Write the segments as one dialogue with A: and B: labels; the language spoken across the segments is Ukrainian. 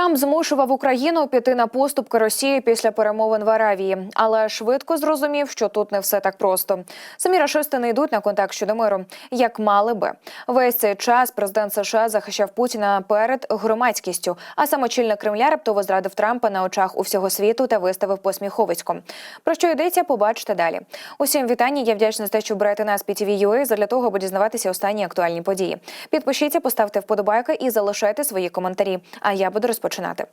A: Трамп змушував Україну піти на поступки Росії після перемовин в Аравії, але швидко зрозумів, що тут не все так просто. Самі рашисти не йдуть на контакт щодо миру, як мали би. Весь цей час президент США захищав Путіна перед громадськістю, а сам очільник Кремля раптово зрадив Трампа на очах у всього світу та виставив посміховисько. Про що йдеться, побачите далі. Усім вітання. Я вдячна за те, що берете нас PTV.ua задля того, аби дізнаватися останні актуальні події. Підпишіться, поставте вподобайки і залишайте свої коментарі. А я буду розпочинати.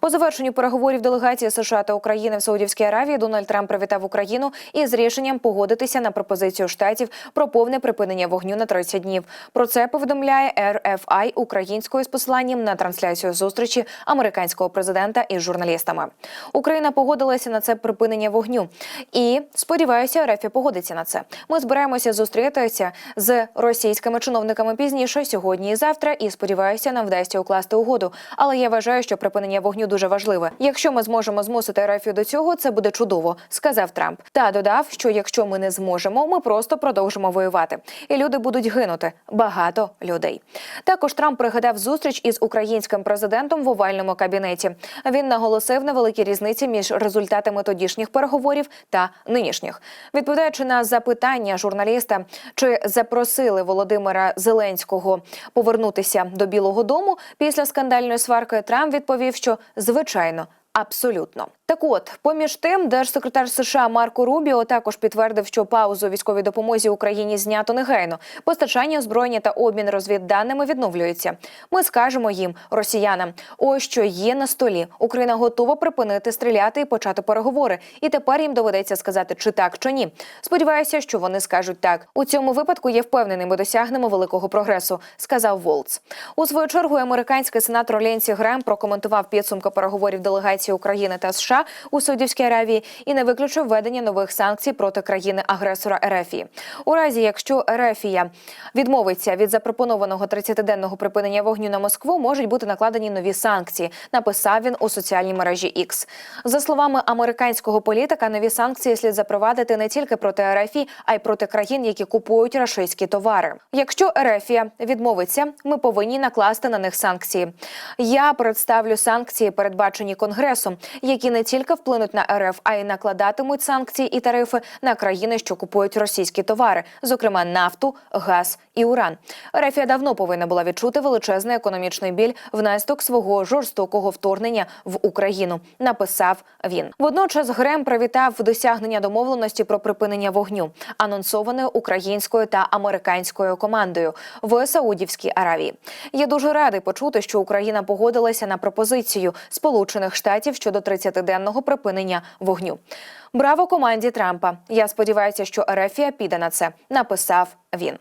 A: По завершенню переговорів делегації США та України в Саудівській Аравії Дональд Трамп привітав Україну із рішенням погодитися на пропозицію штатів про повне припинення вогню на 30 днів. Про це повідомляє RFI українською з посиланням на трансляцію зустрічі американського президента із журналістами. Україна погодилася на це припинення вогню і сподіваюся, РФ погодиться на це. Ми збираємося зустрітися з російськими чиновниками пізніше сьогодні і завтра. І сподіваюся, нам вдасться укласти угоду. Але я вважаю, що припинення вогню дуже важливе. Якщо ми зможемо змусити РФ до цього, це буде чудово, сказав Трамп. Та додав, що якщо ми не зможемо, ми просто продовжимо воювати, і люди будуть гинути. Багато людей. Також Трамп пригадав зустріч із українським президентом в овальному кабінеті. Він наголосив на великій різниці між результатами тодішніх переговорів та нинішніх. Відповідаючи на запитання журналіста, чи запросили Володимира Зеленського повернутися до Білого Дому після скандальної сварки, Трамп відповів, що звичайно. Абсолютно так, от поміж тим, держсекретар США Марко Рубіо також підтвердив, що паузу військовій допомозі Україні знято негайно. Постачання озброєння та обмін розвідданими відновлюються. Ми скажемо їм, росіянам, ось що є на столі. Україна готова припинити стріляти і почати переговори. І тепер їм доведеться сказати, чи так, чи ні. Сподіваюся, що вони скажуть так. У цьому випадку я впевнений, ми досягнемо великого прогресу, сказав Волц. У свою чергу американський сенатор Ленсі Грем прокоментував підсумки переговорів делегації України та США у Саудівській Аравії і не виключив введення нових санкцій проти країни-агресора Ерефії. У разі, якщо Ерефія відмовиться від запропонованого 30-денного припинення вогню на Москву, можуть бути накладені нові санкції. Написав він у соціальній мережі X. За словами американського політика, нові санкції слід запровадити не тільки проти Ерефії, а й проти країн, які купують рашистські товари. Якщо Ерефія відмовиться, ми повинні накласти на них санкції. Я представлю санкції, передбачені конгресом, які не тільки вплинуть на РФ, а й накладатимуть санкції і тарифи на країни, що купують російські товари, зокрема нафту, газ і уран. Ерефія давно повинна була відчути величезний економічний біль внаслідок свого жорстокого вторгнення в Україну. Написав він. Водночас Грем привітав досягнення домовленості про припинення вогню, анонсованої українською та американською командою в Саудівській Аравії. Я дуже радий почути, що Україна погодилася на пропозицію Сполучених Штатів щодо 30-денного припинення вогню. Браво команді Трампа. Я сподіваюся, що Ерефія піде на це. Написав він.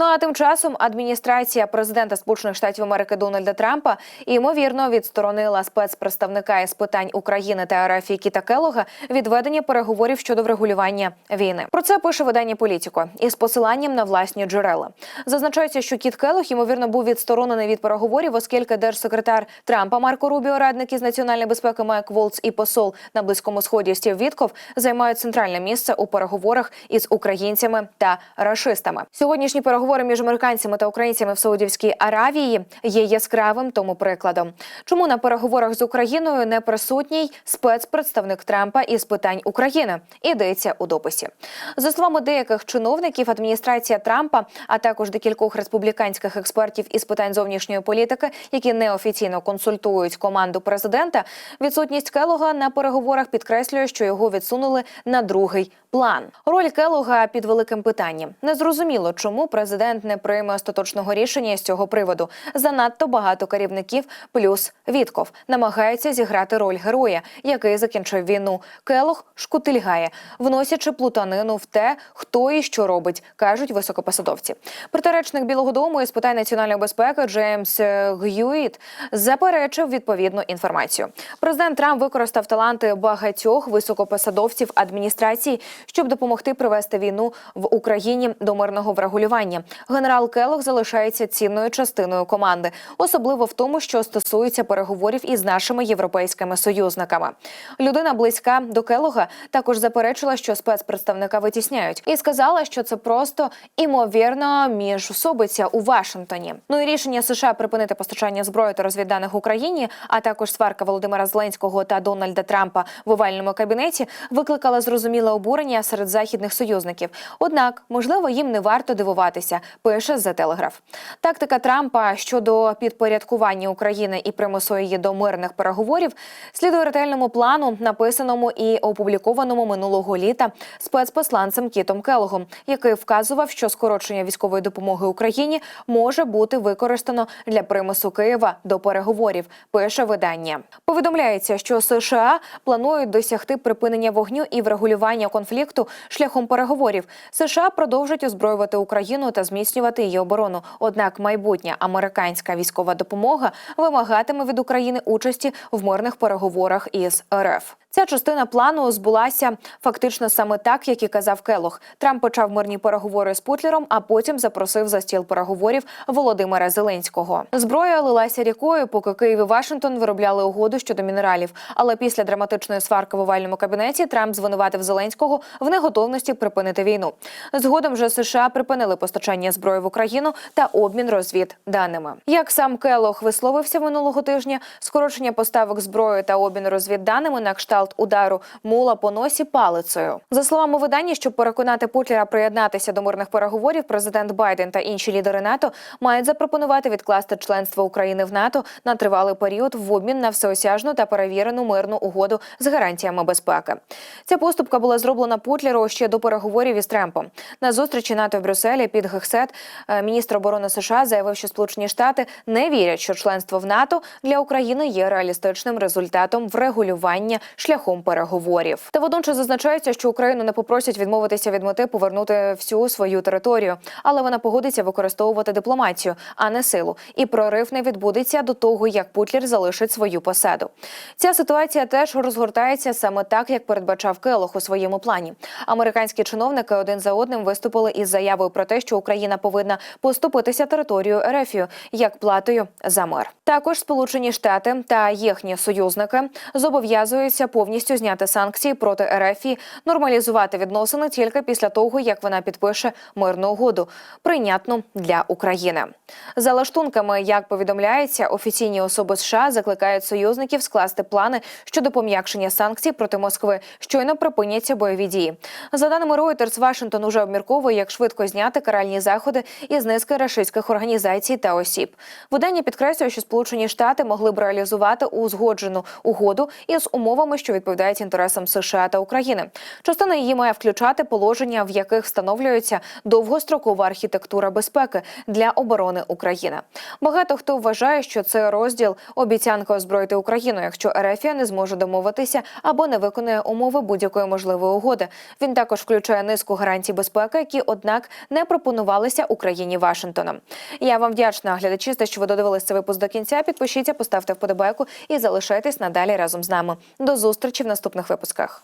A: Ну а тим часом адміністрація президента Сполучених Штатів Америки Дональда Трампа ймовірно відсторонила спецпредставника із питань України та РФ Кіта Келога від ведення переговорів щодо врегулювання війни. Про це пише видання Політіко із посиланням на власні джерела. Зазначається, що Кіт Келог ймовірно був відсторонений від переговорів, оскільки держсекретар Трампа Марко Рубіо, радник із національної безпеки Майк Волц і посол на близькому сході Стів Вітков займають центральне місце у переговорах із українцями та рашистами. Сьогоднішні переговори між американцями та українцями в Саудівській Аравії є яскравим тому прикладом. Чому на переговорах з Україною не присутній спецпредставник Трампа із питань України? Ідеться у дописі. За словами деяких чиновників, адміністрація Трампа, а також декількох республіканських експертів із питань зовнішньої політики, які неофіційно консультують команду президента, відсутність Келога на переговорах підкреслює, що його відсунули на другий план. Роль Келога під великим питанням. Незрозуміло, чому президент не прийме остаточного рішення з цього приводу. Занадто багато керівників, плюс Вітков, намагаються зіграти роль героя, який закінчив війну. Келог шкутильгає, вносячи плутанину в те, хто і що робить, кажуть високопосадовці. Протиречник Білого Дому із питань національної безпеки Джеймс Г'юїт заперечив відповідну інформацію. Президент Трамп використав таланти багатьох високопосадовців адміністрації, щоб допомогти привести війну в Україні до мирного врегулювання. Генерал Келох залишається цінною частиною команди, особливо в тому, що стосується переговорів із нашими європейськими союзниками. Людина близька до Келога також заперечила, що спецпредставника витісняють, і сказала, що це просто імовірно міжособиця у Вашингтоні. Ну і рішення США припинити постачання зброї та розвідданих Україні, а також сварка Володимира Зеленського та Дональда Трампа в овальному кабінеті викликала зрозуміле обурення серед західних союзників. Однак, можливо, їм не варто дивуватися. Пише The Telegraph. Тактика Трампа щодо підпорядкування України і примусу її до мирних переговорів слідує ретельному плану, написаному і опублікованому минулого літа спецпосланцем Кітом Келогом, який вказував, що скорочення військової допомоги Україні може бути використано для примусу Києва до переговорів. Пише видання. Повідомляється, що США планують досягти припинення вогню і врегулювання конфлікту шляхом переговорів. США продовжать озброювати Україну та зміцнювати її оборону. Однак майбутня американська військова допомога вимагатиме від України участі в мирних переговорах із РФ. Ця частина плану збулася фактично саме так, як і казав Келох. Трамп почав мирні переговори з Путлером, а потім запросив за стіл переговорів Володимира Зеленського. Зброя лилася рікою, поки Київ і Вашингтон виробляли угоду щодо мінералів. Але після драматичної сварки в овальному кабінеті Трамп звинуватив Зеленського в неготовності припинити війну. Згодом же США припинили постачання зброї в Україну та обмін розвід даними. Як сам Келох висловився минулого тижня, скорочення поставок зброї та обмін розвідданими на кшталт удару мула по носі палицею. За словами видання, щоб переконати Путлера приєднатися до мирних переговорів, президент Байден та інші лідери НАТО мають запропонувати відкласти членство України в НАТО на тривалий період в обмін на всеосяжну та перевірену мирну угоду з гарантіями безпеки. Ця поступка була зроблена Путлеру ще до переговорів із Трампом. На зустрічі НАТО в Брюсселі під Гексет е, міністр оборони США заявив, що Сполучені Штати не вірять, що членство в НАТО для України є реалістичним результатом врегулювання шляхом переговорів. Та водночас зазначається, що Україну не попросять відмовитися від мети повернути всю свою територію, але вона погодиться використовувати дипломатію, а не силу. І прорив не відбудеться до того, як Путлер залишить свою посаду. Ця ситуація теж розгортається саме так, як передбачав Келох у своєму плані. Американські чиновники один за одним виступили із заявою про те, що Україна повинна поступитися територію Ерефію як платою за мир. Також Сполучені Штати та їхні союзники зобов'язуються повністю зняти санкції проти Ерефії, нормалізувати відносини тільки після того, як вона підпише мирну угоду, прийнятну для України. За лаштунками, як повідомляється, офіційні особи США закликають союзників скласти плани щодо пом'якшення санкцій проти Москви, щойно припиняться бойові дії. За даними Reuters, Вашингтон уже обмірковує, як швидко зняти каральні заходи із низки рашистських організацій та осіб. Видання підкреслює, що Сполучені Штати могли б реалізувати узгоджену угоду із умовами, що відповідають інтересам США та України. Частина її має включати положення, в яких встановлюється довгострокова архітектура безпеки для оборони України. Багато хто вважає, що це розділ обіцянка озброїти Україну, якщо Ерефія не зможе домовитися або не виконує умови будь-якої можливої угоди. Він також включає низку гарантій безпеки, які, однак, не пропонувалися Україні Вашингтоном. Я вам вдячна, глядачі, за що ви додивилися цей випуск до кінця. Підпишіться, поставте вподобайку і залишайтесь надалі разом з нами. До зустрічі в наступних випусках.